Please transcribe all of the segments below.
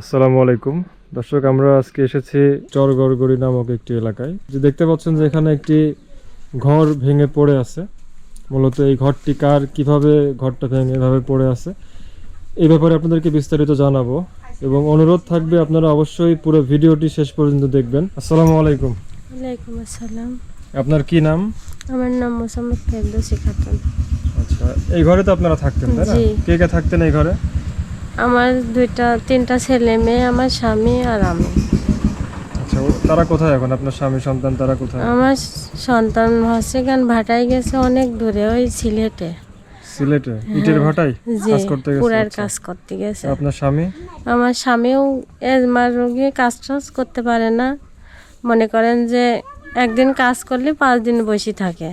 আসসালামু আলাইকুম। দর্শক আমরা আজকে এসেছি চরগড়গড়ি নামক একটি এলাকায়। যে দেখতে পাচ্ছেন যে এখানে একটি ঘর ভেঙে পড়ে আছে। মূলত এই ঘরটি কার কীভাবে ঘরটা ভেঙে এভাবে পড়ে আছে এই ব্যাপারে আপনাদেরকে বিস্তারিত জানাব। এবং অনুরোধ থাকবে আপনারা অবশ্যই পুরো ভিডিওটি শেষ পর্যন্ত দেখবেন। আসসালামু আলাইকুম। ওয়ালাইকুম আসসালাম। আপনার কি নাম? আমার নাম মোসাম্মদ ফেরদৌসি খাতুন। আচ্ছা এই ঘরে তো আপনারা থাকতেন তাই না? কে কে থাকতেন এই ঘরে? আমার দুইটা তিনটা ছেলে মেয়ে আমার স্বামী আর আমি। আচ্ছা তারা কোথায় এখন? আপনার স্বামী সন্তান তারা কোথায়? আমার সন্তান হচ্ছে গান ভাটায় গেছে অনেক দূরে ওই সিলেটে। সিলেটে? ইটের ভাটায় কাজ করতে গেছে পুরার আচ্ছা। কাজ করতে গেছে। আপনার স্বামী? আমার স্বামীও এজমার রোগী কাজ টাজ করতে পারে না। মনে করেন যে একদিন কাজ করলে পাঁচ দিন বসে থাকে।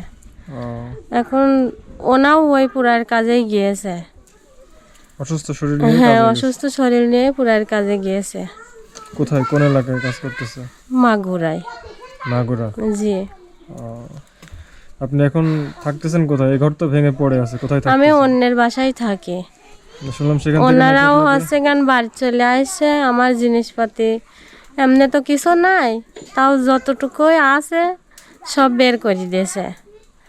এখন ওনাও ওই পুরার কাজেই গিয়েছে। অসুস্থ শরীর নিয়ে হ্যাঁ অসুস্থ শরীর নিয়ে পুরার কাজে গিয়েছে। কোথায় কোন এলাকায় কাজ করতেছে? মাগুরায়। নাগুরা জি। আপনি এখন থাকতেছেন কোথায়? এই ঘর তো ভেঙে পড়ে আছে কোথায় আমি অন্যের বাসায় থাকি। শুনলাম সেখান ওনারাও হচ্ছে গান বাড়ি চলে আসছে আমার জিনিসপাতি এমনি তো কিছু নাই তাও যতটুকুই আছে সব বের করে দিয়েছে।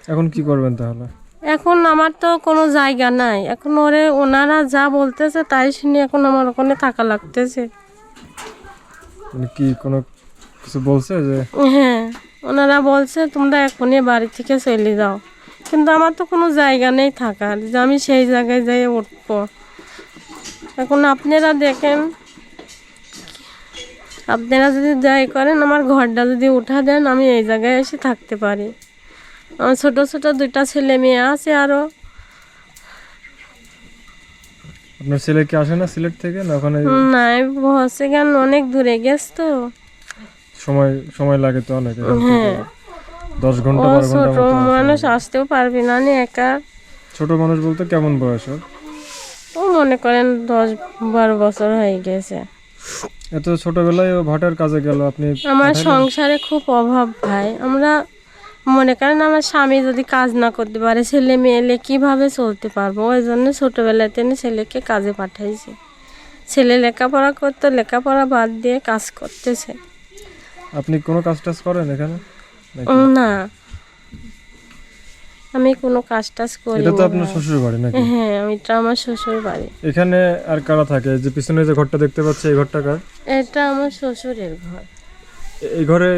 এখন কি করবেন তাহলে? এখন আমার তো কোনো জায়গা নাই। এখন ওরে ওনারা যা বলতেছে তাই শুনে এখন আমার ওখানে থাকা লাগতেছে। মানে কি কোনো কিছু বলছে যে? হ্যাঁ ওনারা বলছে তোমরা এখনই বাড়ি থেকে চলে যাও। কিন্তু আমার তো কোনো জায়গা নেই থাকার যে আমি সেই জায়গায় যাই উঠবো। এখন আপনারা দেখেন আপনারা যদি যাই করেন আমার ঘরটা যদি উঠা দেন আমি এই জায়গায় এসে থাকতে পারি। আমার ছোট ছোট দুইটা ছেলে মেয়ে আছে আরও আপনার ছেলে কি আসে না সিলেট থেকে না ওখানে? হচ্ছে কেন? অনেক দূরে গেছ তো। সময় সময় লাগে তো অনেক। হ্যাঁ। দশ ঘণ্টা বারো ঘণ্টা ছোট মানুষ আসতেও পারবি না নি একা। ছোট মানুষ বলতে কেমন বয়স ওর? ও মনে করেন দশ বারো বছর হয়ে গেছে। এত ছোটবেলায় ও ভাটার কাজে গেল আপনি আমার সংসারে খুব অভাব ভাই। আমরা মনে করেন আমার স্বামী যদি কাজ না করতে পারে ছেলে মেয়ে এলে কীভাবে চলতে পারব? ওই জন্য ছোটোবেলাতে ছেলেকে কাজে পাঠাইছি। ছেলে লেখাপড়া করতো লেখাপড়া বাদ দিয়ে কাজ করতেছে। আপনি কোনো কাজ টাজ করেন এখানে? না। আমি কোনো কাজ টাজ করি এটা তো আপনার। শ্বশুর বাড়ি নাকি? হ্যাঁ এটা আমার শ্বশুর বাড়ি। এখানে আর কারা থাকে? যে পিছনে যে ঘরটা দেখতে পাচ্ছি এই ঘরটা কার? এটা আমার শ্বশুরের ঘর। এই ঘরে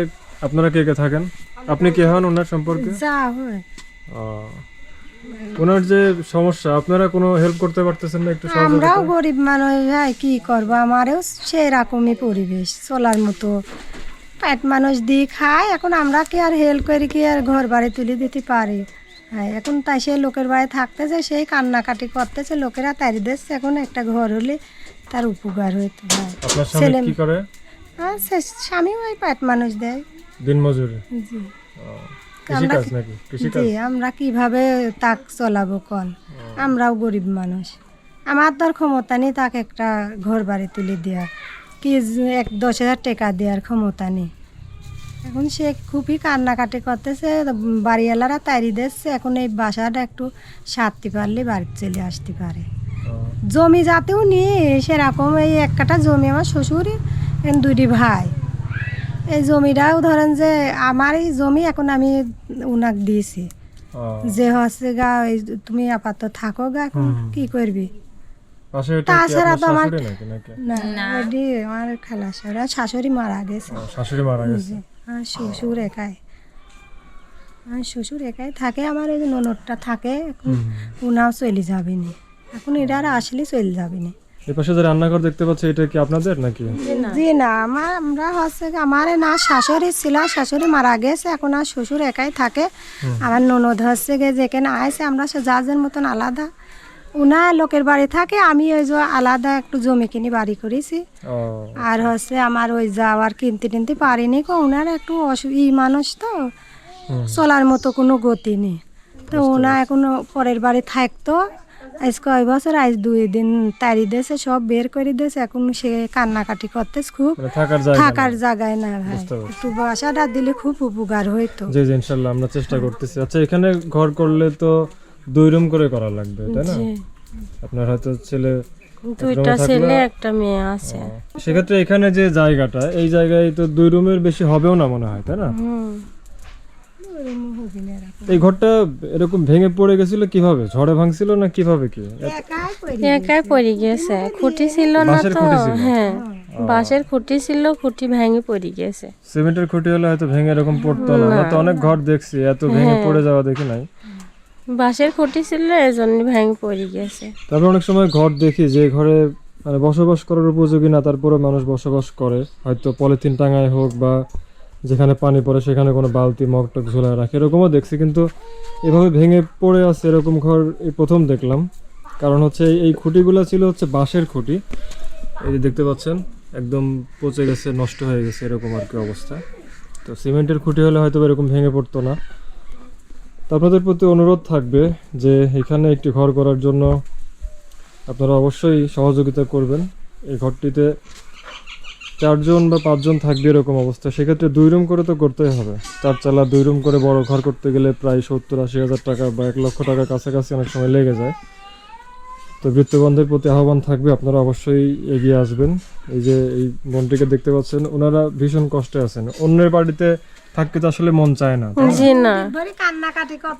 আপনারা কে কে থাকেন? আপনি কে হন ওনার সম্পর্কে? হয়। ওনার যে সমস্যা আপনারা কোনো হেল্প করতে পারতেছেন না একটু আমরাও গরিব মানুষ ভাই কি করব? আমারও সেই রকমই পরিবেশ চলার মতো। পেট মানুষ দিয়ে খায় এখন আমরা কি আর হেল্প করি কি আর ঘর বাড়ি তুলে দিতে পারি? হ্যাঁ এখন তাই সে লোকের বাড়ি থাকতেছে সেই কান্নাকাটি করতেছে লোকেরা তাড়ি দিচ্ছে এখন একটা ঘর হলে তার উপকার হইতো স্বামী ছেলে- কি করে? সে স্বামী ওই পেট মানুষ দেয়। দিন মজুরি আমরা নাকি? কীভাবে তাক চলাবো কন? আমরাও গরিব মানুষ। আমার তোর ক্ষমতা নেই তাকে একটা ঘর বাড়ি তুলে দেওয়া কি এক দশ হাজার টাকা দেওয়ার ক্ষমতা নেই। এখন সে খুবই কান্নাকাটি করতেছে বাড়িওয়ালারা তাড়ি দিচ্ছে। এখন এই বাসাটা একটু সারতে পারলে বাড়ি চলে আসতে পারে। জমি যাতেও নিয়ে সেরকম এই একটা জমি আমার শ্বশুরের দুইটি ভাই। এই জমিটাও ধরেন যে আমার এই জমি এখন আমি উনাক দিয়েছি। যে হচ্ছে গা এই তুমি আপাতত থাকো গা। কি করবি? তাছাড়া তো আমার- না আমার খালা শাশুড়ি শাশুড়ি মারা গেছে। ও, শাশুড়ি মারা গেছে। আর শ্বশুর একাই। আর শ্বশুর একাই থাকে আমার ওই ননদটা থাকে এখন উনাও চলে যাবে না এখন এটা আর আসলে চলে যাবে না এই পাশে যে রান্নাঘর দেখতে পাচ্ছি এটা কি আপনাদের নাকি? জি না আমার আমরা হচ্ছে আমার না শাশুড়ি ছিল শাশুড়ি মারা গেছে এখন আর শ্বশুর একাই থাকে। আমার ননদ হচ্ছে গিয়ে যেখানে আইসে আমরা সে যার যার মতন আলাদা। উনা লোকের বাড়ি থাকে আমি ওই যে আলাদা একটু জমি কিনে বাড়ি করেছি। আর হচ্ছে আমার ওই যাওয়ার কিনতে টিনতে পারিনি কো উনার একটু অসু ই মানুষ তো চলার মতো কোনো গতি নেই। তো ওনা এখন পরের বাড়ি থাকতো আজ কয় বছর? আজ দুই দিন তাড়ি দিয়েছে সব বের করে দিয়েছে। এখন সে কান্নাকাটি করতেছে খুব। মানে থাকার। জায়গায় না ভাই। একটু বাসাটা দিলে খুব উপকার হইতো। জি জি ইনশাল্লাহ আমরা চেষ্টা করতেছি। আচ্ছা এখানে ঘর করলে তো দুই রুম করে করা লাগবে তাই না? আপনার হয়তো ছেলে দুইটা ছেলে একটা মেয়ে আছে। সেক্ষেত্রে এখানে যে জায়গাটা এই জায়গায় তো দুই রুমের বেশি হবেও না মনে হয় তাই না? এই ঘরটা এরকম ভেঙে পড়ে গেছিল কীভাবে? ঝড়ে ভাঙছিল না কীভাবে কি? একাই পড়ে গেছে। খুঁটি ছিল না তো হ্যাঁ। বাঁশের খুঁটি ছিল খুঁটি ভেঙে পড়ে গেছে। সিমেন্টের খুঁটি হলে হয়তো ভেঙে এরকম পড়তো না। তো অনেক ঘর দেখছি এত ভেঙে পড়ে যাওয়া দেখি নাই। বাঁশের খুঁটি ছিল এজন্য ভেঙে পড়ে গেছে। তারপর অনেক সময় ঘর দেখি যে ঘরে মানে বসবাস করার উপযোগী না তারপরে মানুষ বসবাস করে। হয়তো পলিথিন টাঙায় হোক বা যেখানে পানি পড়ে, সেখানে কোনো বালতি, মগ টক ঝোলায় রাখে, এরকমও দেখছি। কিন্তু এভাবে ভেঙে পড়ে আছে এরকম ঘর এই প্রথম দেখলাম। কারণ হচ্ছে এই- খুঁটিগুলো ছিল হচ্ছে বাঁশের খুঁটি। এই যে দেখতে পাচ্ছেন, একদম পচে গেছে, নষ্ট হয়ে গেছে, এরকম আর কি অবস্থা। তো সিমেন্টের খুঁটি হলে হয়তো এরকম ভেঙে পড়তো না। তো আপনাদের প্রতি অনুরোধ থাকবে যে এখানে একটি ঘর করার জন্য আপনারা অবশ্যই সহযোগিতা করবেন। এই ঘরটিতে চারজন বা পাঁচজন থাকবে এরকম অবস্থা। সেক্ষেত্রে দুই রুম করে তো করতেই হবে। চার চালা দুই রুম করে বড় ঘর করতে গেলে প্রায় সত্তর আশি হাজার টাকা বা এক লক্ষ টাকার কাছাকাছি অনেক সময় লেগে যায়। তো বৃত্তবন্ধের প্রতি আহ্বান থাকবে, আপনারা অবশ্যই এগিয়ে আসবেন। এই যে এই বোনটিকে দেখতে পাচ্ছেন, ওনারা ভীষণ কষ্টে আছেন। অন্যের বাড়িতে থাকতে তো আসলে মন চায় না। জি না।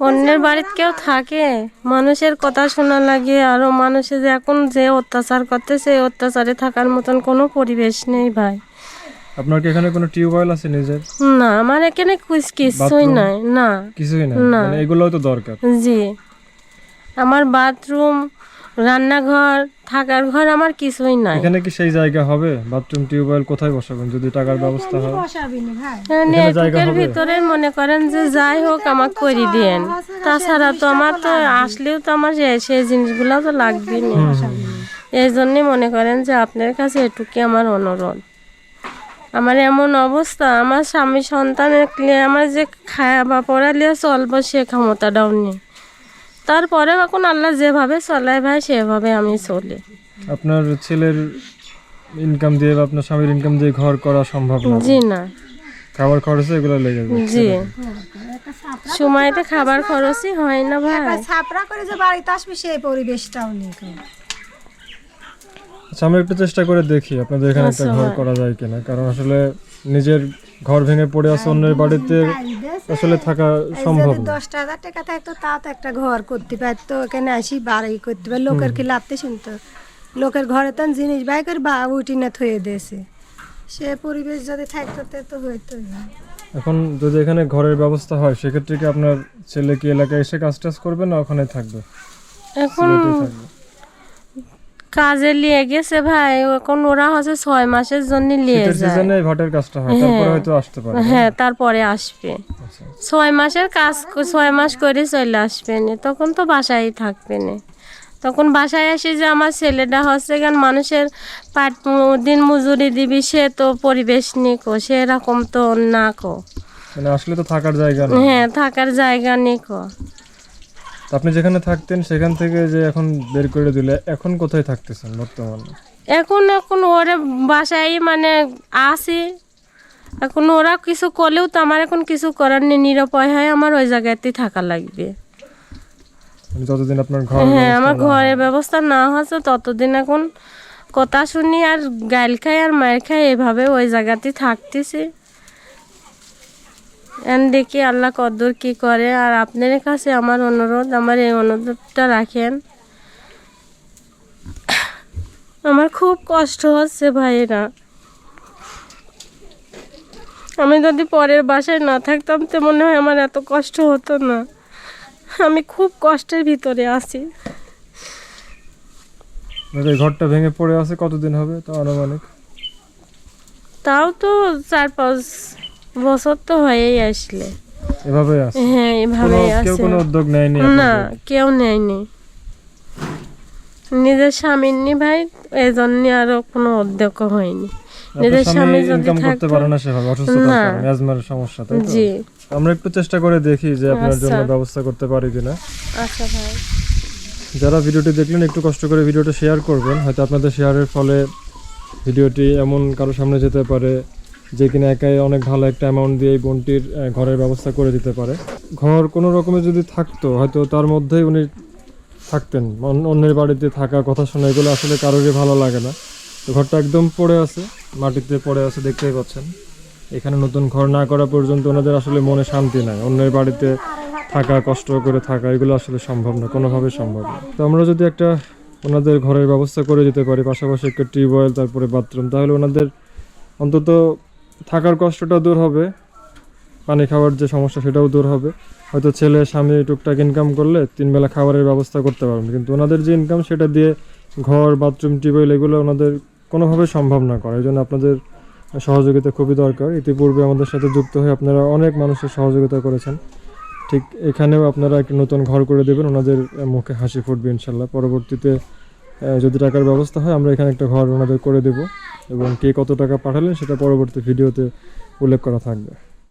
অন্যের বাড়িতে কেউ থাকে। মানুষের কথা শোনা লাগে আরও মানুষের যে এখন যে অত্যাচার করতেছে এই অত্যাচারে থাকার মতন কোনো পরিবেশ নেই ভাই। আপনার কি এখানে কোনো টিউবওয়েল আছে নিজের? না আমার এখানে কুছ কিছুই নাই না। কিছুই না না। মানে এগুলোও তো দরকার। জি। আমার বাথরুম রান্নাঘর থাকার ঘর আমার কিছুই নাই। এখানে কি সেই জায়গা হবে? বাথরুম টিউবওয়েল কোথায় বসাবেন? যদি টাকার ব্যবস্থা হয়। এখানে জায়গা ভিতরে মনে করেন যে যাই হোক আমাকে করে দিয়েন। তাছাড়া তো আমার তো আসলেও তো আমার সেই জিনিসগুলো তো লাগবে না এই জন্যে মনে করেন যে আপনার কাছে এটুকুই আমার অনুরোধ। আমার এমন অবস্থা আমার স্বামী সন্তান আমার যে খায়া বা পড়ালে চলবো সে ক্ষমতাটাও নেই। তারপরে এখন আল্লাহ যেভাবে চলায় ভাই সেভাবে আমি চলি। আপনার ছেলের ইনকাম দিয়ে বা আপনার স্বামীর ইনকাম দিয়ে ঘর করা সম্ভব না? জি না। খাবার খরচ এগুলো লেগে যাবে জি। সময়তে খাবার খরচই হয় না ভাই। ছাপড়া করে যে বাড়িতে আসবি সেই পরিবেশটাও নেই। আচ্ছা আমরা একটু চেষ্টা করে দেখি আপনাদের এখানে একটা আচ্ছা, ঘর করা যায় কিনা। কারণ আসলে নিজের ঘর ভেঙে পড়ে আছে অন্যের বাড়িতে আসলে থাকা সম্ভব না। দশটা হাজার টাকা থাকতো তাও তো একটা ঘর করতে পারতো এখানে আসি বাড়ি করতে পার লোকের কি লাগতে শুনতো? লোকের ঘরে তো জিনিস বাই করে বা উঠি না থয়ে দিয়েছে। সে পরিবেশ যদি থাকতো তে তো হইতো এখন যদি এখানে ঘরের ব্যবস্থা হয় সেক্ষেত্রে কি আপনার ছেলে কি এলাকায় এসে কাজ টাজ করবে না ওখানে থাকবে? এখন থাকবে। কাজে লিয়ে গেছে ভাই এখন ওরা হচ্ছে ছয় মাসের জন্য শীতের যায়। সিজনে ভাটের কাজটা হয় তারপরে হয়তো আসতে পারে হ্যাঁ তারপরে আসবে। আচ্ছা ছয় মাসের কাজ ছয় মাস করে চলে আসবে না তখন তো বাসায় থাকবে না। তখন বাসায় আসি যে আমার ছেলেটা হচ্ছে কেন মানুষের পাট দিন মজুরি দিবি সে তো পরিবেশ নিকো সেরকম তো না কো। মানে আসলে তো থাকার জায়গা হ্যাঁ থাকার জায়গা নিকো আপনি যেখানে থাকতেন সেখান থেকে যে এখন বের করে দিলে এখন কোথায় থাকতেছেন বর্তমানে? এখন এখন ওরা বাসায় মানে আসি এখন ওরা কিছু করলেও তো আমার এখন কিছু করার নেই নিরাপয় হয় আমার ওই জায়গাতেই থাকা লাগবে। যতদিন আপনার ঘর হ্যাঁ আমার ঘরের ব্যবস্থা না হচ্ছে ততদিন এখন কথা শুনি আর গাইল খাই আর মায়ের খাই এভাবে ওই জায়গাতেই থাকতেছি। দেখি আল্লাহ কদ্দুর কি করে। আর আপনার কাছে আমার অনুরোধ আমার এই অনুরোধটা রাখেন। আমার খুব কষ্ট হচ্ছে ভাইয়েরা। আমি যদি পরের বাসায় না থাকতাম তো মনে হয় আমার এত কষ্ট হতো না। আমি খুব কষ্টের ভিতরে আছি। ঘরটা ভেঙে পড়ে আছে কতদিন হবে? তো আনুমানিক। তাও তো চার পাঁচ বছর তো হয়েই আসলে। এভাবে আছে? হ্যাঁ কোনো এভাবেই কেউ কোনো উদ্যোগ নেয়নি না কেউ নেয়নি। নিজের স্বামীর নি ভাই আরও কোনো উদ্যোগ হয়নি। নিজের স্বামী যদি করতে পারে না সেভাবে অসুস্থতার না। কারণে অ্যাজমার সমস্যা তাই তো? জি। আমরা একটু চেষ্টা করে দেখি যে আপনার জন্য আচ্ছা। ব্যবস্থা করতে পারি কিনা। আচ্ছা ভাই। যারা ভিডিওটি দেখলেন একটু কষ্ট করে ভিডিওটা শেয়ার করবেন। হয়তো আপনাদের শেয়ারের ফলে ভিডিওটি এমন কারও সামনে যেতে পারে যে কিনা একাই অনেক ভালো একটা অ্যামাউন্ট দিয়ে এই বোনটির ঘরের ব্যবস্থা করে দিতে পারে। ঘর কোনো রকমে যদি থাকতো, হয়তো তার মধ্যেই উনি থাকতেন। অন্য- অন্যের বাড়িতে থাকা কথা শোনা, এগুলো আসলে কারোরই ভালো লাগে না। তো ঘরটা একদম পড়ে আছে, মাটিতে পড়ে আছে, দেখতেই পাচ্ছেন। এখানে নতুন ঘর না করা পর্যন্ত ওনাদের আসলে মনে শান্তি নাই। অন্যের বাড়িতে থাকা, কষ্ট করে থাকা, এগুলো আসলে সম্ভব না, কোনোভাবে সম্ভব না। তো আমরা যদি একটা ওনাদের ঘরের ব্যবস্থা করে দিতে পারি, পাশাপাশি একটা টিউবওয়েল, তারপরে বাথরুম, তাহলে ওনাদের অন্তত থাকার কষ্টটা দূর হবে, পানি খাওয়ার যে সমস্যা সেটাও দূর হবে। হয়তো ছেলে, স্বামী টুকটাক ইনকাম করলে তিন বেলা খাবারের ব্যবস্থা করতে পারবেন, কিন্তু ওনাদের যে ইনকাম সেটা দিয়ে ঘর বাথরুম টিউবওয়েল এগুলো ওনাদের কোনোভাবে সম্ভব না করা। এই জন্য আপনাদের সহযোগিতা খুবই দরকার। ইতিপূর্বে আমাদের সাথে যুক্ত হয়ে আপনারা অনেক মানুষের সহযোগিতা করেছেন। ঠিক এখানেও আপনারা একটি নতুন ঘর করে দেবেন, ওনাদের মুখে হাসি ফুটবে ইনশাল্লাহ। পরবর্তীতে যদি টাকার ব্যবস্থা হয়, আমরা এখানে একটা ঘর ওনাদের করে দেব। এবং কে কত টাকা পাঠালেন, সেটা পরবর্তী ভিডিওতে উল্লেখ করা থাকবে।